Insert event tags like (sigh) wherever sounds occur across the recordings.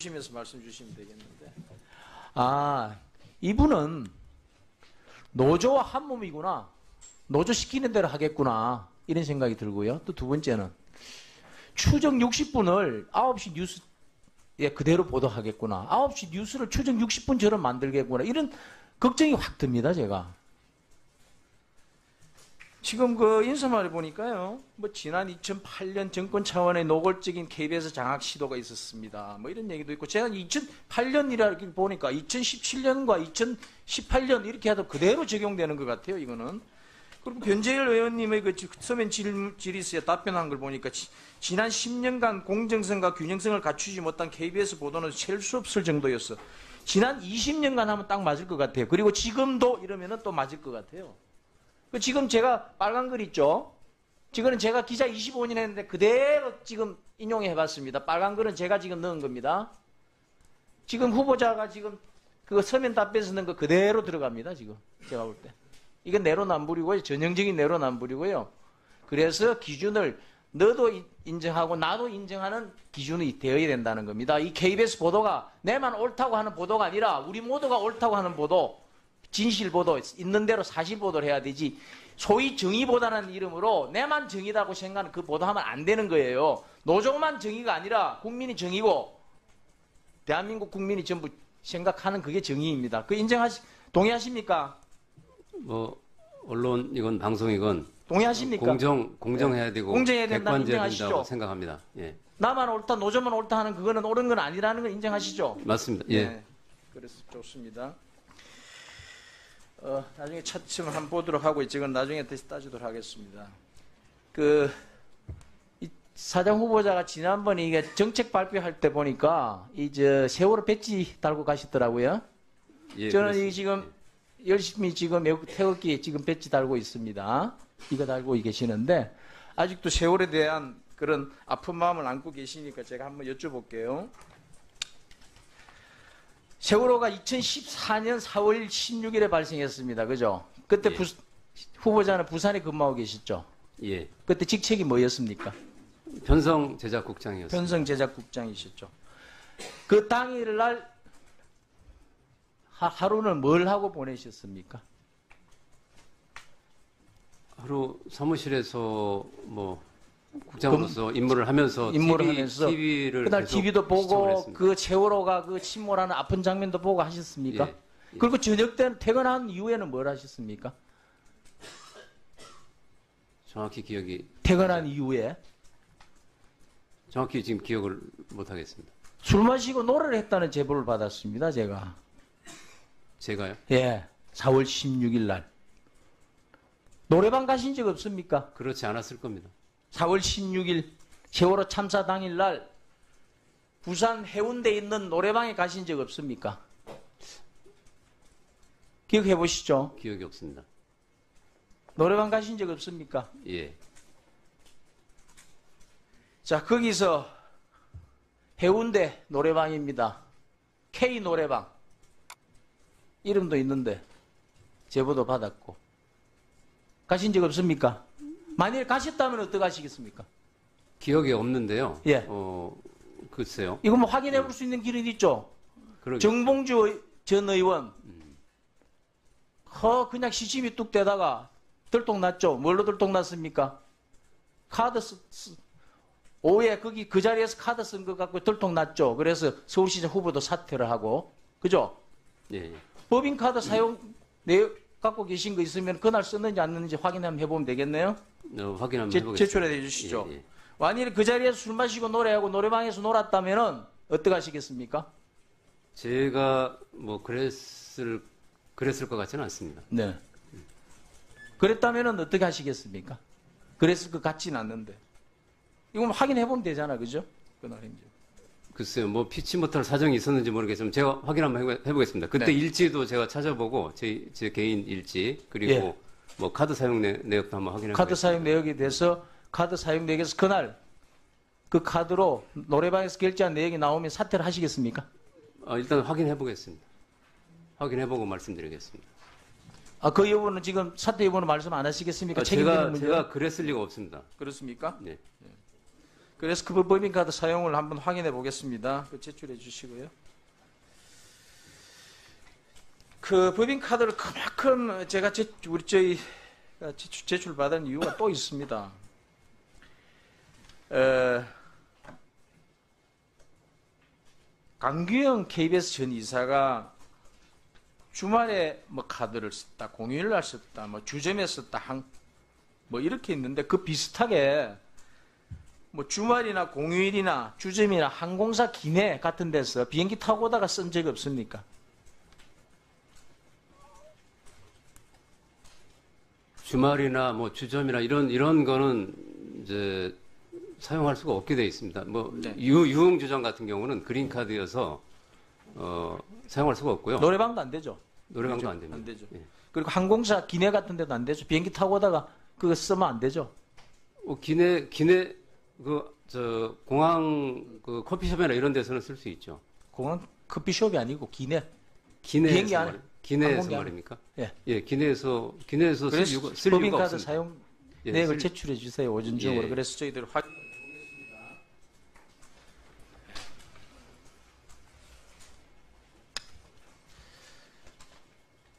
주시면서 말씀 주시면 되겠는데. 아, 이분은 노조와 한 몸이구나. 노조 시키는 대로 하겠구나. 이런 생각이 들고요. 또 두 번째는 추정 60분을 9시 뉴스 예, 그대로 보도하겠구나. 9시 뉴스를 추정 60분처럼 만들겠구나. 이런 걱정이 확 듭니다, 제가. 지금 그 인사말을 보니까요. 뭐 지난 2008년 정권 차원의 노골적인 KBS 장악 시도가 있었습니다. 뭐 이런 얘기도 있고 제가 2008년이라 보니까 2017년과 2018년 이렇게 해도 그대로 적용되는 것 같아요. 이거는. 그리고 변재열 의원님의 그 서면 질, 질의서에 답변한 걸 보니까 지, 지난 10년간 공정성과 균형성을 갖추지 못한 KBS 보도는 셀 수 없을 정도였어. 지난 20년간 하면 딱 맞을 것 같아요. 그리고 지금도 이러면 또 맞을 것 같아요. 그 지금 제가 빨간 글 있죠? 지금은 제가 기자 25년 했는데 그대로 지금 인용해 봤습니다. 빨간 글은 제가 지금 넣은 겁니다. 지금 후보자가 지금 그 서면 답변에서 넣은 거 그대로 들어갑니다. 지금 제가 볼 때. 이건 내로남불이고요. 전형적인 내로남불이고요. 그래서 기준을 너도 인정하고 나도 인정하는 기준이 되어야 된다는 겁니다. 이 KBS 보도가 내만 옳다고 하는 보도가 아니라 우리 모두가 옳다고 하는 보도, 진실 보도, 있는 대로 사실 보도를 해야 되지. 소위 정의보다는 이름으로 내만 정의다고 생각하는 그 보도하면 안 되는 거예요. 노조만 정의가 아니라 국민이 정의고 대한민국 국민이 전부 생각하는 그게 정의입니다. 그 인정하시, 동의하십니까? 뭐 언론 이건 방송이건 동의하십니까? 공정 공정해야 되고 공정해야 객관져야 인정하시죠? 생각합니다. 예, 나만 옳다, 노조만 옳다 하는 그거는 옳은 건 아니라는 걸 인정하시죠? 맞습니다. 예. 네. 그래서 좋습니다. 어, 나중에 차츰 한번 보도록 하고 이건 나중에 다시 따지도록 하겠습니다. 그, 이 사장 후보자가 지난번에 이게 정책 발표할 때 보니까 이제 세월호 배지 달고 가시더라고요. 예, 저는 이. 지금 열심히 지금 태극기 지금 배지 달고 있습니다. 이거 달고 계시는데 아직도 세월에 대한 그런 아픈 마음을 안고 계시니까 제가 한번 여쭤볼게요. 세월호가 2014년 4월 16일에 발생했습니다. 그죠? 그때 예. 부- 후보자는 부산에 근무하고 계셨죠? 예, 그때 직책이 뭐였습니까? 편성 제작국장이었습니다. 편성 제작국장이셨죠. 그 당일날 하- 하루는 뭘 하고 보내셨습니까? 하루 사무실에서 뭐 국장으로서 임무를 하면서 임무를 TV, 하면서 TV를 그날 TV도 보고 그그 세월호가 그 침몰하는 아픈 장면도 보고 하셨습니까? 예, 예. 그리고 저녁 때는 퇴근한 이후에는 뭘 하셨습니까? 정확히 기억이 퇴근한 이후에 정확히 지금 기억을 못 하겠습니다. 술 마시고 노래를 했다는 제보를 받았습니다. 제가 제가요? 예 4월 16일 날 노래방 가신 적 없습니까? 그렇지 않았을 겁니다. 4월 16일 세월호 참사 당일 날 부산 해운대에 있는 노래방에 가신 적 없습니까? 기억해 보시죠. 기억이 없습니다. 노래방 가신 적 없습니까? 예, 자, 거기서 해운대 노래방입니다. K 노래방. 이름도 있는데 제보도 받았고. 가신 적 없습니까? 만일 가셨다면 어떡하시겠습니까? 기억이 없는데요. 예. 어, 글쎄요. 이거 뭐 확인해 볼 수 있는 길은 있죠. 그러게. 정봉주 의- 전 의원. 허, 그냥 시침이 뚝 떼다가 들통났죠. 뭘로 들통났습니까? 카드 쓰, 쓰- 오후에 거기 그 자리에서 카드 쓴것 같고 들통 났죠. 그래서 서울시장 후보도 사퇴를 하고. 그죠? 예, 예. 법인 카드 사용 (clears throat) 내역 갖고 계신 거 있으면 그날 썼는지 안 썼는지 확인 한번 해보면 되겠네요. 어, 확인 한번 제, 해보겠습니다. 제출해 주시죠. 예, 예. 만일 그 자리에서 술 마시고 노래하고 노래방에서 놀았다면은 어떡하시겠습니까? 제가 뭐 그랬을 그랬을 것 같지는 않습니다. 네. 그랬다면은 어떻게 하시겠습니까? 그랬을 것 같지는 않는데. 이건 확인해 보면 되잖아, 그죠? 그날 행적. 글쎄요, 뭐 피치 못할 사정이 있었는지 모르겠지만 제가 확인 한번 해보- 해보겠습니다. 그때 네. 일지도 제가 찾아보고 제, 제 개인 일지 그리고 예. 뭐 카드 사용 내, 내역도 한번 확인해 카드. 사용 내역에 대해서 카드 사용 내역에서 그날 그 카드로 노래방에서 결제한 내역이 나오면 사퇴를 하시겠습니까? 아, 일단 확인해 보겠습니다. 확인해 보고 말씀드리겠습니다. 아, 그 여부는 지금 사퇴 여부는 말씀 안 하시겠습니까? 아, 제가 문제. 제가 그랬을 리가 없습니다. 그렇습니까? 네. 그래서 그 법인카드 사용을 한번 확인해 보겠습니다. 그 제출해 주시고요. 그 법인카드를 그만큼 제가 제, 우리 저희 제출, 제출 받은 이유가 또 있습니다. 에, 강규영 KBS 전 이사가 주말에 뭐 카드를 썼다, 공휴일 날 썼다, 뭐 주점에 썼다, 한, 뭐 이렇게 있는데 그 비슷하게 뭐 주말이나 공휴일이나 주점이나 항공사 기내 같은 데서 비행기 타고 오다가 쓴적 없습니까? 주말이나 뭐 주점이나 이런 이런 거는 이제 사용할 수가 없게 돼 있습니다. 뭐 네. 유, 유흥 주점 같은 경우는 그린 카드여서 어, 사용할 수가 없고요. 노래방도 안 되죠. 노래방도 그죠? 안 됩니다. 안 되죠. 예. 그리고 항공사 기내 같은 데도 안 되죠. 비행기 타고 오다가 그거 쓰면 안 되죠. 뭐 기내 기내 그 저 공항 그 커피숍이나 이런 데서는 쓸 수 있죠. 공항 커피숍이 아니고 기내. 기내에서 비행기 안에? 말, 기내에서? 말입니까? 예. 예, 기내에서 기내에서 쓸 이유가 쓸 이유가 없습니다. 사용 예, 내역을 쓸- 제출해 주세요. 오전 중으로. 예. 그래서 저희들 확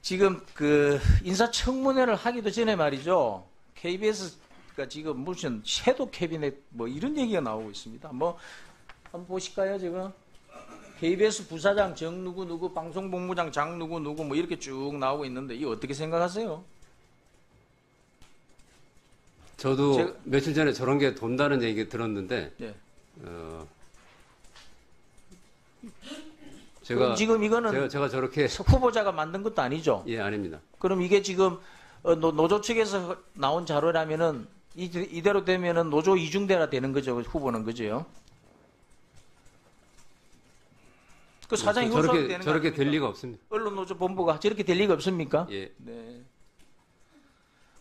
지금 그 인사청문회를 하기도 전에 말이죠. KBS 가 지금 무슨 섀도 캐비넷 뭐 이런 얘기가 나오고 있습니다. 뭐 한번 보실까요, 지금? KBS 부사장 정 누구 누구 방송본부장 장 누구 누구 뭐 이렇게 쭉 나오고 있는데 이거 어떻게 생각하세요? 저도 제가- 며칠 전에 저런 게 돈다는 얘기 들었는데 예. 어, 제가 지금 이거는 제가 제가 저렇게 후보자가 만든 것도 아니죠. 예 아닙니다. 그럼 이게 지금 어, 노, 노조 측에서 나온 자료라면은 이, 이대로 되면은 노조 이중대라 되는 거죠. 후보는 그죠? 그 사장이 후보가 저렇게 되는 거 저렇게? 될 리가 없습니다. 언론 노조 본부가 저렇게 될 리가 없습니까? 예. 네.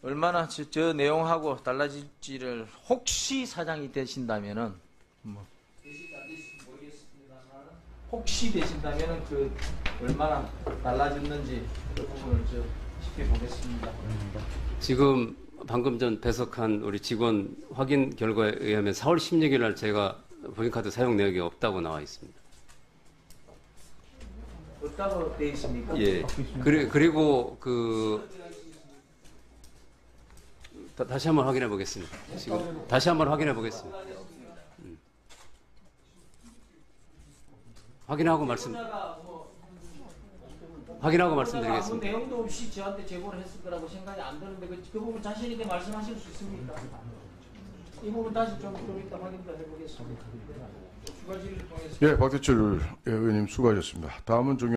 얼마나 저, 저 내용하고 달라질지를 혹시 사장이 되신다면은 뭐 혹시 되신다면은 그 얼마나 달라졌는지 그 부분을 저 지켜보겠습니다. 지금 방금 전 배석한 우리 직원 확인 결과에 의하면 4월 16일 날 제가 법인카드 사용 내역이 없다고 나와 있습니다. 없다고 돼 있습니까? 예. 그리, 그리고 그 다, 다시 한번 확인해 보겠습니다. 지금 다시 한번 확인해 보겠습니다. 음. 확인하고 말씀 확인하고 아무 말씀드리겠습니다. 내용도 없이 저한테 제보를 했을 거라고 생각이 안 드는데 그, 그 부분 자신 있게 말씀하실 수 있습니까? 이 부분 다시 좀, 좀 이따 확인도 해보겠습니다. 추가 질의를 통해서 예, 박대철 의원님 수고하셨습니다. 다음은 정